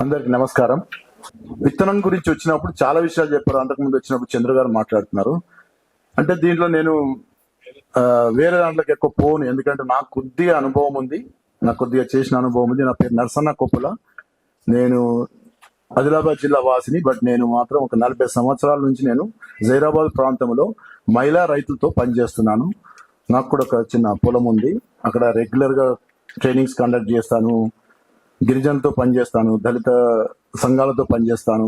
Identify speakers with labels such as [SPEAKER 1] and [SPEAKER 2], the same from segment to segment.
[SPEAKER 1] అందరికి నమస్కారం. విత్తనం గురించి వచ్చినప్పుడు చాలా విషయాలు చెప్పారు. అంతకుముందు వచ్చినప్పుడు చంద్ర గారు మాట్లాడుతున్నారు. అంటే దీంట్లో నేను వేరే దాంట్లోకి ఎక్కువ పోను. ఎందుకంటే నాకు కొద్దిగా అనుభవం ఉంది. నాకు కొద్దిగా చేసిన అనుభవం ఉంది. నా పేరు నరసన్న కొప్పుల. నేను ఆదిలాబాద్ జిల్లా వాసిని. బట్ నేను మాత్రం ఒక నలభై సంవత్సరాల నుంచి నేను జైరాబాద్ ప్రాంతంలో మహిళా రైతులతో పనిచేస్తున్నాను. నాకు కూడా ఒక చిన్న పొలం ఉంది. అక్కడ రెగ్యులర్గా ట్రైనింగ్స్ కండక్ట్ చేస్తాను. గిరిజనులతో పనిచేస్తాను దళిత సంఘాలతో పనిచేస్తాను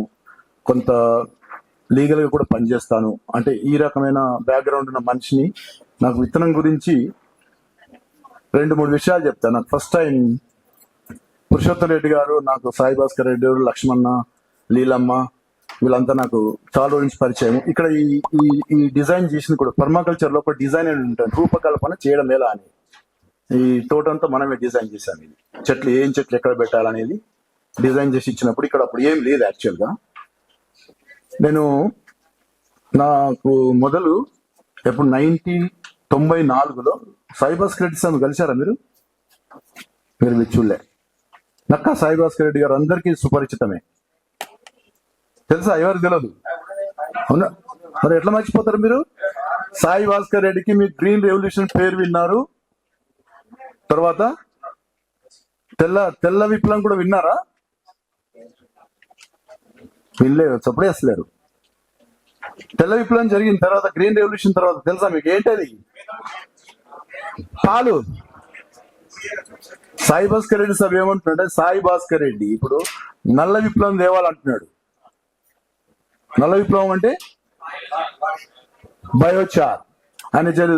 [SPEAKER 1] కొంత లీగల్గా కూడా పనిచేస్తాను. అంటే ఈ రకమైన బ్యాక్గ్రౌండ్ ఉన్న మనిషిని నాకు విత్తనం గురించి రెండు మూడు విషయాలు చెప్తాను నాకు ఫస్ట్ టైం పురుషోత్తం రెడ్డి గారు నాకు సాయి భాస్కర్ రెడ్డి గారు లక్ష్మణ లీలమ్మ వీళ్ళంతా నాకు చాలా రోజు నుంచి పరిచయం ఇక్కడ ఈ ఈ డిజైన్ చేసిన కూడా పర్మాకల్చర్లో ఒక డిజైన్ అని ఉంటుంది రూపకల్పన చేయడం ఎలా అని. ఈ తోటంతా మనమే డిజైన్ చేశాం ఇది. చెట్లు ఏం చెట్లు ఎక్కడ పెట్టాలనేది డిజైన్ చేసి ఇచ్చినప్పుడు ఇక్కడ అప్పుడు ఏం లేదు యాక్చువల్గా. నేను నాకు మొదలు ఎప్పుడు నైన్టీన్ తొంభై నాలుగులో సాయిబాస్కర్ రెడ్డి సార్ కలిశారా మీరు? మీరు మీరు చూడలే. నక్కా సాయిబాస్కర్ రెడ్డి గారు అందరికీ సుపరిచితమే. తెలుసా? ఎవరు తెలియదు అవునా? మరి ఎట్లా మర్చిపోతారు మీరు? సాయి భాస్కర్ రెడ్డికి మీ గ్రీన్ రెవల్యూషన్ పేరు విన్నారు. తర్వాత తెల్ల తెల్ల విప్లవం కూడా విన్నారా? వినలేదు చప్పుడే అసలేరు. తెల్ల విప్లవం జరిగిన తర్వాత గ్రీన్ రెవల్యూషన్ తర్వాత తెలుసా మీకు? ఏంటది? పాలు. సాయి భాస్కర్ రెడ్డి సభ ఏమంటున్నాడు సాయి భాస్కర్ రెడ్డి ఇప్పుడు నల్ల విప్లవం తేవాలంటున్నాడు నల్ల విప్లవం అంటే బయోచార్. అని జరి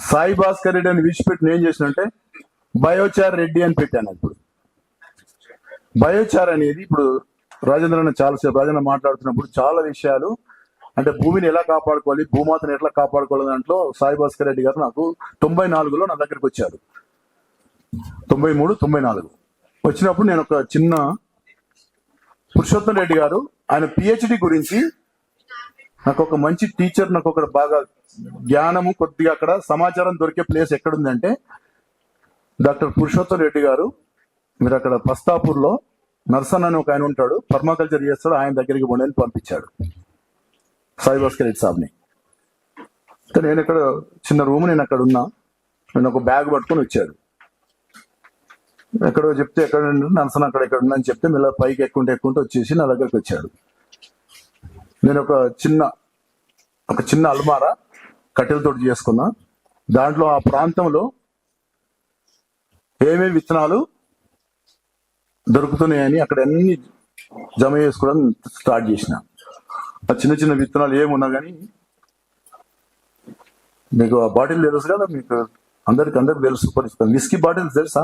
[SPEAKER 1] సాయి భాస్కర్ రెడ్డి అని విడిచిపెట్టి నేను చేసినంటే బయోచార్ రెడ్డి అని పెట్టాను ఇప్పుడు. బయోచార్ అనేది ఇప్పుడు రాజేంద్రన్న చాలా చాలాసేపు రాజేంద్ర మాట్లాడుతున్నప్పుడు చాలా విషయాలు అంటే భూమిని ఎలా కాపాడుకోవాలి భూమాతను ఎట్లా కాపాడుకోవాలి దాంట్లో సాయి భాస్కర్ రెడ్డి గారు నాకు తొంభై నాలుగులో నా దగ్గరికి వచ్చారు. తొంభై మూడు తొంభై నాలుగు. వచ్చినప్పుడు నేను ఒక చిన్న పురుషోత్తం రెడ్డి గారు ఆయన పిహెచ్డి గురించి నాకు ఒక మంచి టీచర్ నాకు ఒక బాగా జ్ఞానము కొద్దిగా అక్కడ సమాచారం దొరికే ప్లేస్ ఎక్కడుందంటే డాక్టర్ పురుషోత్తం రెడ్డి గారు. మీరు అక్కడ ప్రస్తాపూర్లో నర్సన్ అని ఒక ఆయన ఉంటాడు. పర్మాకల్చర్ చేస్తాడు. ఆయన దగ్గరికి ఉండని పంపించాడు. సాయి భాస్కర్ రెడ్డి సాబ్ని. నేను ఇక్కడ చిన్న రూమ్ నేను అక్కడ ఉన్నా. నేను ఒక బ్యాగ్ పట్టుకొని వచ్చాడు. ఎక్కడో చెప్తే ఎక్కడ నర్సన్ అక్కడ ఎక్కడ ఉన్నా అని చెప్తే మళ్ళీ పైకి ఎక్కుంటే ఎక్కుంటే వచ్చేసి నా దగ్గరికి వచ్చాడు. నేను ఒక చిన్న ఒక చిన్న అల్మారా కట్టెలతోటి చేసుకున్నా. దాంట్లో ఆ ప్రాంతంలో ఏమేమి విత్తనాలు దొరుకుతున్నాయని అక్కడ అన్ని జమ చేసుకోవడం స్టార్ట్ చేసిన. ఆ చిన్న చిన్న విత్తనాలు ఏమున్నా కానీ మీకు ఆ బాటిల్ తెలుసు కదా మీకు అందరికి అందరికి తెలుసు పరిస్థితి విస్కీ బాటిల్స్ తెలుసా?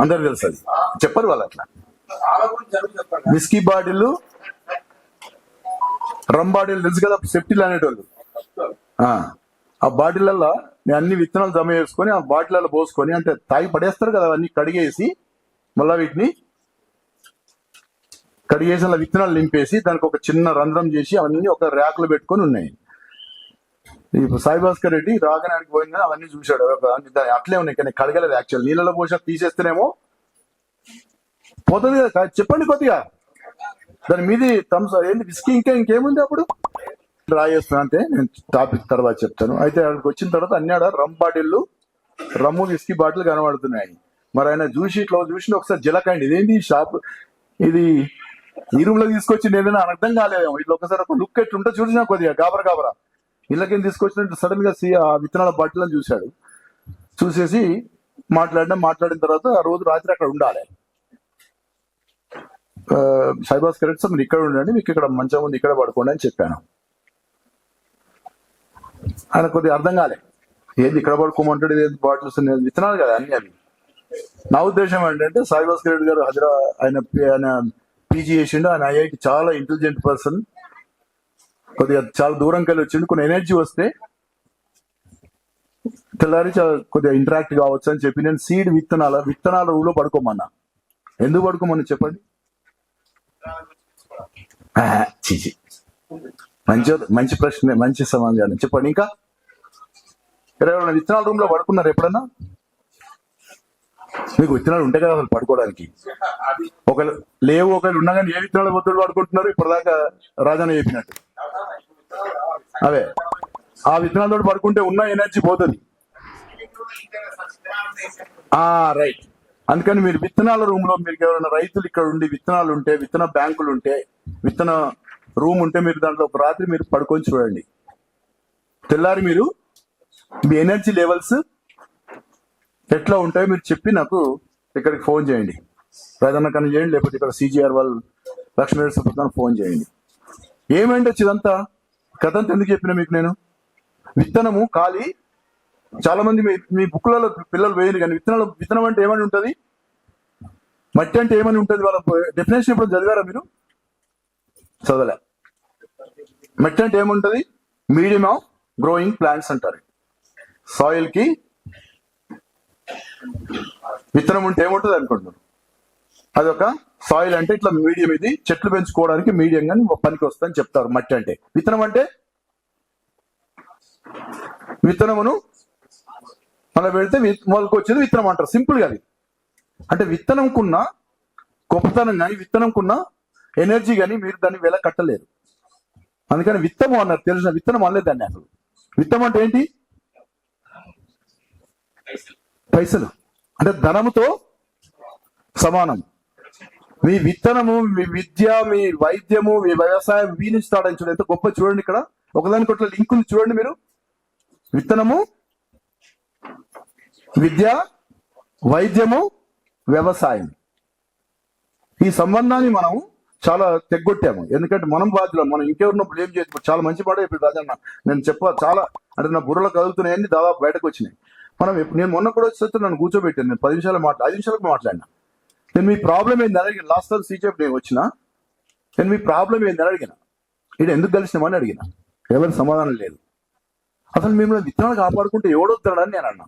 [SPEAKER 1] అందరికి తెలుసు. అది. చెప్పరు వాళ్ళు అట్లా. విస్కీ బాటిల్ రమ్ బాటిల్ తెలుసు కదా సెప్టిల్ అనేటోళ్ళు. ఆ, ఆ నేను అన్ని విత్తనాలు జమ చేసుకొని ఆ బాటిళ్ళలో పోసుకొని అంటే తాగి పడేస్తారు కదా అవన్నీ కడిగేసి మళ్ళా వీటిని కడిగేసిన విత్తనాలు నింపేసి దానికి ఒక చిన్న రంధ్రం చేసి అవన్నీ ఒక ర్యాక్లో పెట్టుకొని ఉన్నాయి. ఇప్పుడు సాయి రెడ్డి రాగనానికి పోయిందని అవన్నీ చూశాడు. అట్లే ఉన్నాయి కానీ కడగలేదు యాక్చువల్ నీళ్ళలో పోసి తీసేస్తేనేమో పోతుంది కదా చెప్పండి కొద్దిగా. దాని మీది థమ్స్ ఏంటి విస్కీ ఇంకా ఇంకేముంది అప్పుడు? రాయేస్తున్నా అంటే నేను టాపిక్ తర్వాత చెప్తాను. అయితే అక్కడికి వచ్చిన తర్వాత అన్నాడ రమ్ బాటిల్లు రమ్ము విస్కీ బాటిల్ కనబడుతున్నాయి. మరి ఆయన చూసి ఇట్లా చూసి ఒకసారి జలకండి. ఇదేంటి షాప్ ఇది ఈ రూమ్లో తీసుకొచ్చి ఏదైనా అర్థం కాలేదేమో. ఇట్లా ఒకసారి ఒక లుక్ ఎట్టుంటే చూసినా కొద్దిగా గాబరా గాబరా. ఇళ్ళకేం తీసుకొచ్చినట్టు సడన్గా సి- ఆ విత్తనాల బాటిల్ అని చూశాడు. చూసేసి మాట్లాడినా మాట్లాడిన తర్వాత ఆ రోజు రాత్రి అక్కడ ఉండాలి. సైబాస్ కరెక్ట్ సార్ మీరు ఇక్కడ ఉండండి మీకు ఇక్కడ మంచం ఉంది ఇక్కడ పడుకోండి అని చెప్పాను. ఆయన కొద్దిగా అర్థం కాలే. ఏది ఇక్కడ పడుకోమంటాడు ఏది బాటిల్స్ విత్తనాలు కదా అన్ని అవి. నా ఉద్దేశం ఏంటంటే సాయిబాస్ రెడ్డి గారు హజరా ఆయన ఆయన పీజీ చేసిండు ఆయన ఐఐటి చాలా ఇంటెలిజెంట్ పర్సన్ కొద్దిగా చాలా దూరం కలిసి వచ్చిండు కొన్ని ఎనర్జీ వస్తే తెల్లారి కొద్దిగా ఇంటరాక్ట్ కావచ్చు అని చెప్పి నేను సీడ్ విత్తనాల విత్తనాల రూలో పడుకోమన్నా. ఎందుకు పడుకోమని చెప్పండి? చీచి ఛీ, ఛీ. మంచి మంచి ప్రశ్న మంచి సమాధానం. చెప్పండి ఇంకా. ఎవరైనా విత్తనాల రూమ్లో పడుకున్నారు ఎప్పుడన్నా? మీకు విత్తనాలు ఉంటాయి కదా అసలు పడుకోవడానికి. ఒకవేళ లేవు ఒకరు ఉన్నా కానీ ఏ విత్తనాలు వద్దులు పడుకుంటున్నారు? ఇప్పటిదాకా రాజానే చెప్పినట్టు. అవే ఆ విత్తనాలతో పడుకుంటే ఉన్న ఎనర్జీ పోతుంది. ఆ రైట్. అందుకని మీరు విత్తనాల రూమ్లో మీరు ఎవరైనా రైతులు ఇక్కడ ఉండి విత్తనాలు ఉంటే విత్తన బ్యాంకులు ఉంటే విత్తన రూమ్ ఉంటే మీరు దాంట్లో ఒక రాత్రి మీరు పడుకొని చూడండి. తెల్లారి మీరు మీ ఎనర్జీ లెవెల్స్ ఎట్లా ఉంటాయో మీరు చెప్పి నాకు ఇక్కడికి ఫోన్ చేయండి. ప్రధాన కన్నా చేయండి లేకపోతే ఇక్కడ సిజిఆర్ వాళ్ళు లక్ష్మీ సుబ్రతాన్ని ఫోన్ చేయండి. ఏమైంది ఇదంతా? కథంత ఎందుకు చెప్పిన మీకు నేను? విత్తనము ఖాళీ చాలా మంది మీ బుక్లలో పిల్లలు వేయరు కానీ విత్తనాలు విత్తనం అంటే ఏమని ఉంటుంది? మట్టి అంటే ఏమని ఉంటుంది? వాళ్ళ డెఫినేషన్ ఇప్పుడు చదివారా మీరు? చదవలే. మట్టి అంటే ఏముంటది? మీడియం ఆఫ్ గ్రోయింగ్ ప్లాంట్స్ అంటారు. సాయిల్కి విత్తనం ఉంటే ఏముంటుంది అనుకుంటున్నారు? అదొక సాయిల్ అంటే ఇట్లా మీడియం ఇది చెట్లు పెంచుకోవడానికి మీడియం కానీ పనికి వస్తుందని చెప్తారు మట్టి అంటే. విత్తనం అంటే? విత్తనమును మళ్ళీ పెడితే విత్- మొలక వచ్చేది విత్తనం అంటారు. సింపుల్గా అది. అంటే విత్తనంకున్న గొప్పతనం కానీ విత్తనంకున్న ఎనర్జీ కానీ మీరు దాన్ని వెల కట్టలేరు. అందుకని విత్తము అన్నారు. తెలిసిన విత్తనం అనలేదు దాన్ని అసలు. విత్తం అంటే ఏంటి? పైసలు. అంటే ధనముతో సమానం. మీ విత్తనము మీ విద్య మీ వైద్యము మీ వ్యవసాయం మీ చూడండి ఎంత గొప్ప చూడండి ఇక్కడ. ఒకదానికి ఒకటి చూడండి మీరు. విత్తనము విద్య వైద్యము వ్యవసాయం. ఈ సంబంధాన్ని మనం చాలా తెగ్గొట్టాము. ఎందుకంటే మనం బాధ్యులం మనం ఇంకెవరినో బ్లేమ్ చేయదు చాలా మంచి మాట ఇప్పుడు రాజన్న. నేను చెప్ప చాలా అంటే నా బుర్రలో కదులుతున్నాయని దాదాపు బయటకు వచ్చినాయి. మనం నేను మొన్న కూడా వచ్చేస్తే నన్ను కూర్చోబెట్టాను. నేను పది నిమిషాలు మాట్లా ఐదు నిమిషాలకు మాట్లాడినా. నేను మీ ప్రాబ్లం ఏంది అడిగిన. లాస్ట్ టైం సీజెఫ్ నేను వచ్చిన నేను మీ ప్రాబ్లం ఏంది అని అడిగిన. ఇది ఎందుకు కలిసినామని అడిగిన. ఎవరి సమాధానం లేదు. అసలు మిమ్మల్ని విత్తనాలు కాపాడుకుంటే ఎవడొస్తాడని నేను అన్నా.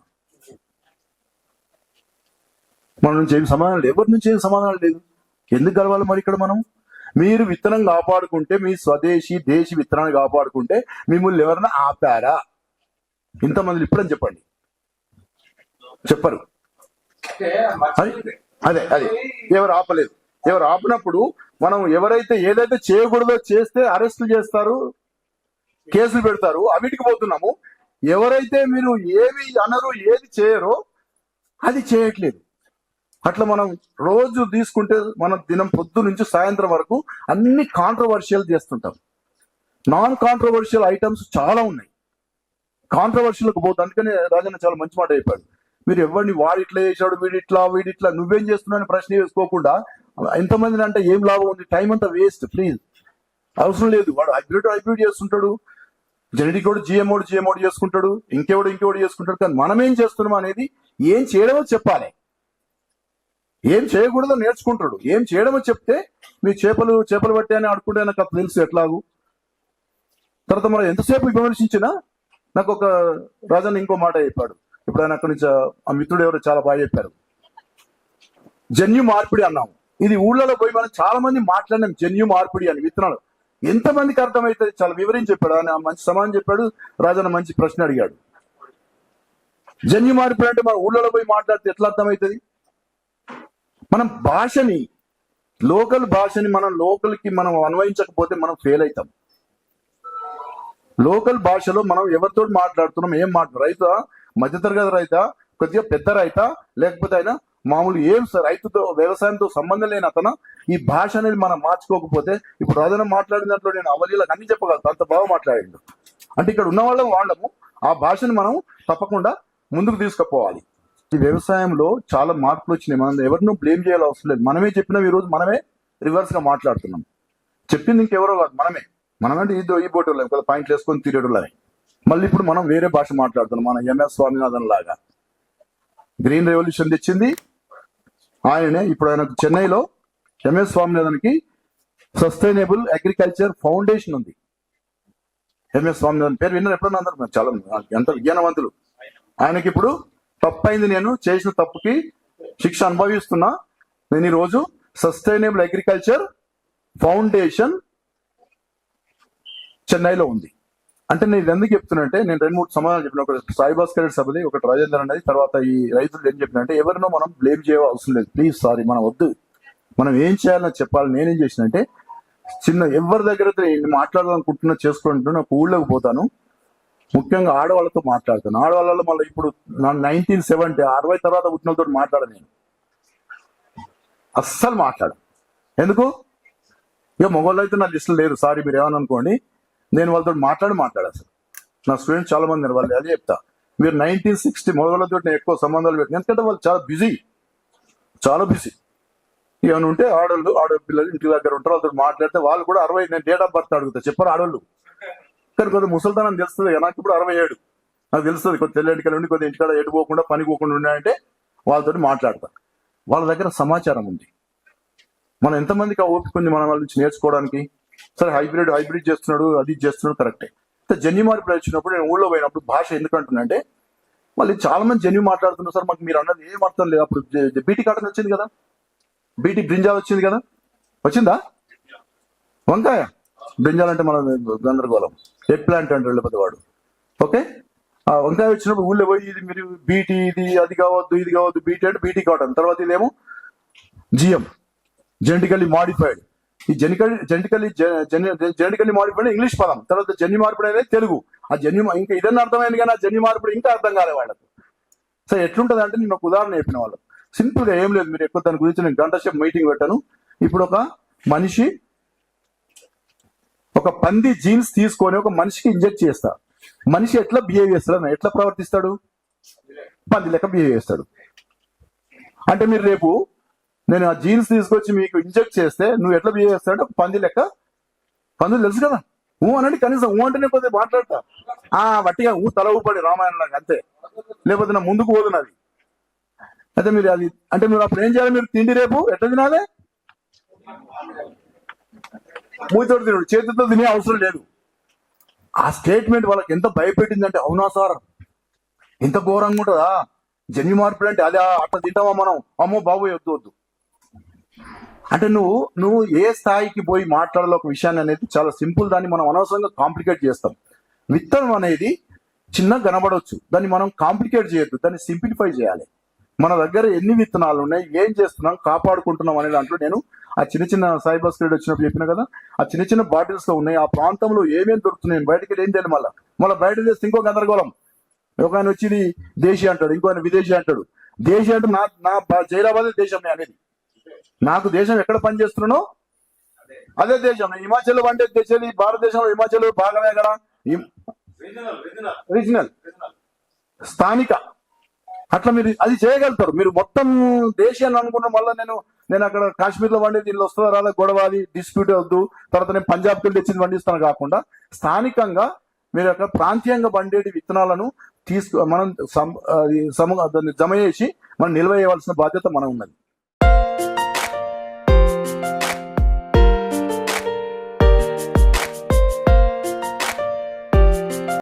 [SPEAKER 1] మన నుంచి ఏం సమాధానం లేదు. ఎవరి నుంచి ఏం సమాధానం లేదు? ఎందుకు కలవాలి మరి ఇక్కడ మనం? మీరు విత్తనం కాపాడుకుంటే మీ స్వదేశీ దేశీ విత్తనాన్ని కాపాడుకుంటే మిమ్మల్ని ఎవరైనా ఆపారా? ఇంతమంది ఇప్పుడని చెప్పండి. చెప్పరు. అదే అదే ఎవరు ఆపలేదు. ఎవరు ఆపినప్పుడు మనం ఎవరైతే ఏదైతే చేయకూడదో చేస్తే అరెస్ట్ చేస్తారు కేసులు పెడతారు అవిటికి పోతున్నాము. ఎవరైతే మీరు ఏమి అనరు ఏది చేయరో అది చేయట్లేదు. అట్లా మనం రోజు తీసుకుంటే మనం దినం పొద్దు నుంచి సాయంత్రం వరకు అన్ని కాంట్రవర్షియల్ చేస్తుంటాం. నాన్ కాంట్రవర్షియల్ ఐటమ్స్ చాలా ఉన్నాయి. కాంట్రవర్షియల్కి పోతుంది అందుకనే రాజన్న చాలా మంచి మాట చెప్పాడు. మీరు ఎవరిని వాడు ఇట్లా చేశాడు వీడు ఇట్లా వీడు ఇట్లా నువ్వేం చేస్తున్నావు అని ప్రశ్న వేసుకోకుండా ఎంతమందిని అంటే ఏం లాభం ఉంది? టైం అంతా వేస్ట్ ప్లీజ్ అవసరం లేదు. వాడు హైబ్రిడ్ హైబ్రిడ్ చేస్తుంటాడు. జెనెటిక్ కూడా జిఎంఓడు జిఎంఓడు చేసుకుంటాడు. ఇంకెవడు ఇంకెవడు చేసుకుంటాడు. కానీ మనం ఏం చేస్తున్నాం అనేది ఏం చేయడమో చెప్పాలి. ఏం చేయకూడదో నేర్చుకుంటాడు. ఏం చేయడమో చెప్తే మీ చేపలు చేపలు పట్టే అని ఆడుకుంటే నాకు అప్పుడు తెలుసు ఎట్లాగు. తర్వాత మనం ఎంతసేపు విమర్శించినా నాకు ఒక రాజన్ ఇంకో మాట చెప్పాడు. ఇప్పుడు ఆయన అక్కడి నుంచి ఆ- మిత్రుడు ఎవరు చాలా బాగా చెప్పారు. జన్యు మార్పిడి అన్నాము. ఇది ఊళ్ళలో పోయి మనం చాలా మంది మాట్లాడినాం జన్యు మార్పిడి అని విత్తనాలు. ఎంతమందికి అర్థమైతే చాలా వివరించి చెప్పాడు. ఆయన మంచి సమాధానం చెప్పాడు. రాజన్న మంచి ప్రశ్న అడిగాడు. జన్యు మార్పిడి అంటే మన ఊళ్ళలో పోయి మాట్లాడితే ఎట్లా అర్థమవుతుంది మనం భాషని లోకల్ భాషని మనం లోకల్కి మనం అన్వయించకపోతే మనం ఫెయిల్ అవుతాం. లోకల్ భాషలో మనం ఎవరితో మాట్లాడుతున్నాం ఏం మాట రైతు మధ్యతరగతి రైత కొద్దిగా పెద్ద రైత లేకపోతే ఆయన మామూలు ఏం స- రైతుతో వ్యవసాయంతో సంబంధం లేని అతను ఈ భాష అనేది మనం మార్చుకోకపోతే ఇప్పుడు రాజన మాట్లాడిన దాంట్లో నేను అవలీలకు అన్ని చెప్పగలుగుతా అంత బాగా మాట్లాడిండు. అంటే ఇక్కడ ఉన్న వాళ్ళం వాళ్ళము ఆ భాషను మనం తప్పకుండా ముందుకు తీసుకుపోవాలి. ఈ వ్యవసాయంలో చాలా మార్పులు వచ్చినాయి. మనం ఎవరినూ బ్లేమ్ చేయాలి అవసరం లేదు. మనమే చెప్పినాం ఈ రోజు మనమే రివర్స్గా మాట్లాడుతున్నాం. చెప్పింది ఇంకెవరో కాదు మనమే. మనమంటే ఇదో ఈ బోటు కదా పాయింట్లు వేసుకొని తిరగడులని మళ్ళీ ఇప్పుడు మనం వేరే భాష మాట్లాడుతున్నాం. మన ఎంఎస్ స్వామినాథన్ లాగా. గ్రీన్ రెవల్యూషన్ తెచ్చింది. ఆయననే ఇప్పుడు ఆయన చెన్నైలో ఎంఎస్ స్వామినాథన్కి సస్టైనబుల్ అగ్రికల్చర్ ఫౌండేషన్ ఉంది. ఎంఎస్ స్వామినాథన్ పేరు విన్నారు ఎప్పుడన్నా అందరు? చాలా ఎంత జ్ఞానవంతులు ఆయనకి ఇప్పుడు తప్పు అయింది నేను చేసిన తప్పుకి శిక్ష అనుభవిస్తున్నా. నేను ఈ రోజు సస్టైనబుల్ అగ్రికల్చర్ ఫౌండేషన్ చెన్నైలో ఉంది. అంటే నేను ఎందుకు చెప్తున్నంటే నేను రెండు మూడు సమాధానం చెప్పిన. ఒక సాయి భాస్కర్ రెడ్డి సభది ఒకటి రాజేంద్ర అనేది తర్వాత ఈ రైతులు ఏం చెప్పినంటే ఎవరినో మనం బ్లేమ్ చేయ అవసరం లేదు. ప్లీజ్ సారీ మనం వద్దు. మనం ఏం చేయాలని చెప్పాలి. నేనేం చేసినంటే చిన్న ఎవరి దగ్గర అయితే మాట్లాడాలనుకుంటున్నా చేసుకుంటున్నా ఒక ఊళ్ళోకి పోతాను. ముఖ్యంగా ఆడవాళ్ళతో మాట్లాడతాను. ఆడవాళ్ళలో మళ్ళీ ఇప్పుడు నా నైన్టీన్ సెవెంటీ అరవై తర్వాత పుట్టినతో మాట్లాడను నేను. అస్సలు మాట్లాడ ఎందుకు? ఇక మొగోళ్ళు అయితే నా లిస్టులు లేరు. సారీ మీరు ఏమని అనుకోండి నేను వాళ్ళతో మాట్లాడి మాట్లాడా అసలు. నా స్టూడెంట్స్ చాలా మంది వాళ్ళు అదే చెప్తా. మీరు నైన్టీన్ సిక్స్టీ మొగోళ్ళతో నేను ఎక్కువ సంబంధాలు పెట్టిన ఎందుకంటే వాళ్ళు చాలా బిజీ చాలా బిజీ ఏమైనా ఉంటే ఆడవాళ్ళు ఆడపిల్లలు ఇంటి దగ్గర ఉంటారు వాళ్ళతో మాట్లాడితే వాళ్ళు కూడా అరవై నేను డేట్ ఆఫ్ బర్త్ అడుగుతా. చెప్పారు ఆడవాళ్ళు కానీ కొద్దిగా ముసలితనం తెలుస్తుంది కదా, నాకు ఇప్పుడు అరవై ఏడు. నాకు తెలుస్తుంది కొద్ది తెల్లెంటికలు ఉండి కొద్దిగా ఇంటికాడ ఎటు పోకుండా పని పోకుండా ఉన్నాయంటే వాళ్ళతో మాట్లాడతా. వాళ్ళ దగ్గర సమాచారం ఉంది. మనం ఎంతమందికి ఆ ఓపిక ఉంది మన వాళ్ళ నుంచి నేర్చుకోవడానికి? సరే హైబ్రిడ్ హైబ్రిడ్ చేస్తున్నాడు అది చేస్తున్నాడు కరెక్టే. జన్యు మార్పులు వచ్చినప్పుడు నేను ఊళ్ళో పోయినప్పుడు భాష ఎందుకు మళ్ళీ చాలా మంది జన్యు మాట్లాడుతున్నారు సార్ మాకు మీరు అన్నది ఏం అర్థం లేదు. అప్పుడు బీటీ కాటన్ వచ్చింది కదా. బీటీ బ్రింజాల్ వచ్చింది కదా. వచ్చిందా? వంకాయ? బ్రింజాల్ అంటే మన గందరగోళం. ఎగ్ ప్లాంట్ అంటాడు లేకపోతే వాడు. ఓకే? ఆ వంకాయ వచ్చినప్పుడు ఊళ్ళో పోయి ఇది మీరు బీటీ ఇది అది కావద్దు ఇది కావద్దు బీటీ అంటే బీటీ కావటం తర్వాత ఇదేమో జిఎం. Genetically modified. ఈ జెనికల్ జెనటికల్లీ జెనటికల్లీ మాడిఫైడ్ ఇంగ్లీష్ పదం. తర్వాత జన్యు మార్పిడి అనేది తెలుగు. ఆ జన్యు ఇంకా ఇదన్నా అర్థమైంది కానీ ఆ జన్యు మార్పిడి ఇంకా అర్థం కాలే వాళ్ళకు. సో ఎట్లుంటది అంటే నేను ఒక ఉదాహరణ చెప్పిన వాళ్ళు సింపుల్గా ఏం లేదు మీరు ఎక్కువ దాని గురించి నేను గంట సేపు మీటింగ్ పెట్టాను. ఇప్పుడు ఒక మనిషి ఒక పంది జీన్స్ తీసుకొని ఒక మనిషికి ఇంజెక్ట్ చేస్తా. మనిషి ఎట్లా బిహేవ్ చేస్తాడు? ఎట్లా ప్రవర్తిస్తాడు? పంది లెక్క బిహేవ్ చేస్తాడు. అంటే మీరు రేపు నేను ఆ జీన్స్ తీసుకొచ్చి మీకు ఇంజెక్ట్ చేస్తే నువ్వు ఎట్లా బిహేవ్ చేస్తాడంటే ఒక పంది లెక్క? పందులు తెలుసు కదా? ఊ అనండి కనీసం ఊ అంటేనే కొద్దిగా మాట్లాడతా. ఆ వట్టిగా ఊ తల ఊపడి రామాయణం అంతే. లేకపోతే నా ముందుకు పోదు అయితే మీరు అది అంటే మీరు అప్పుడు ఏం చేయాలి? మీరు తిండి రేపు ఎట్లా తినాలి? మూతితో తినడు చేతితో తినే అవసరం లేదు. ఆ స్టేట్మెంట్ వాళ్ళకి ఎంత భయపెట్టిందంటే అవునా సార్? ఇంత ఘోరంగా ఉంటుందా? జన్యు మార్పులు అంటే అదే అట్లా తింటామా మనం? అమ్మో బాబు వద్దు వద్దు. అంటే నువ్వు నువ్వు ఏ స్థాయికి పోయి మాట్లాడాలో ఒక విషయాన్ని అనేది చాలా సింపుల్ దాన్ని మనం అనవసరంగా కాంప్లికేట్ చేస్తాం. విత్తనం అనేది చిన్నగా కనబడవచ్చు. దాన్ని మనం కాంప్లికేట్ చేయొద్దు. దాన్ని సింప్లిఫై చేయాలి. మన దగ్గర ఎన్ని విత్తనాలు ఉన్నాయి ఏం చేస్తున్నాం కాపాడుకుంటున్నాం అనే దాంట్లో నేను ఆ చిన్న చిన్న సైబర్ స్క్రీడ్ వచ్చినప్పుడు చెప్పిన కదా ఆ చిన్న చిన్న బాటిల్స్లో ఉన్నాయి ఆ ప్రాంతంలో ఏమేమి దొరుకుతున్నాయి బయటకి వెళ్ళి ఏం చేయాలి మళ్ళీ. మళ్ళీ బయట చేస్తే ఇంకో గందరగోళం. ఒక ఆయన వచ్చి ఇది దేశీ అంటాడు ఇంకో ఆయన విదేశీ అంటాడు. దేశీ అంటే నా నా జైరాబాదే దేశం అనేది. నాకు దేశం ఎక్కడ పనిచేస్తున్నానో? అదే దేశం. హిమాచల్ వండే దేశాలు ఈ భారతదేశంలో హిమాచల్ భాగమే కదా. రీజనల్ స్థానిక. అట్లా మీరు అది చేయగలుగుతారు. మీరు మొత్తం దేశాన్ని అనుకున్న మళ్ళీ నేను నేను అక్కడ కాశ్మీర్లో వండి దీనిలో వస్తుందా రాదా గొడవ అది డిస్ప్యూట్ వద్దు. తర్వాత నేను పంజాబ్కి వెళ్ళి తెచ్చింది పండిస్తాను కాకుండా స్థానికంగా మీరు అక్కడ ప్రాంతీయంగా పండేటి విత్తనాలను తీసుకు మనం సమ సమ దాన్ని జమ చేసి మనం నిల్వ చేయవలసిన బాధ్యత మనం ఉన్నది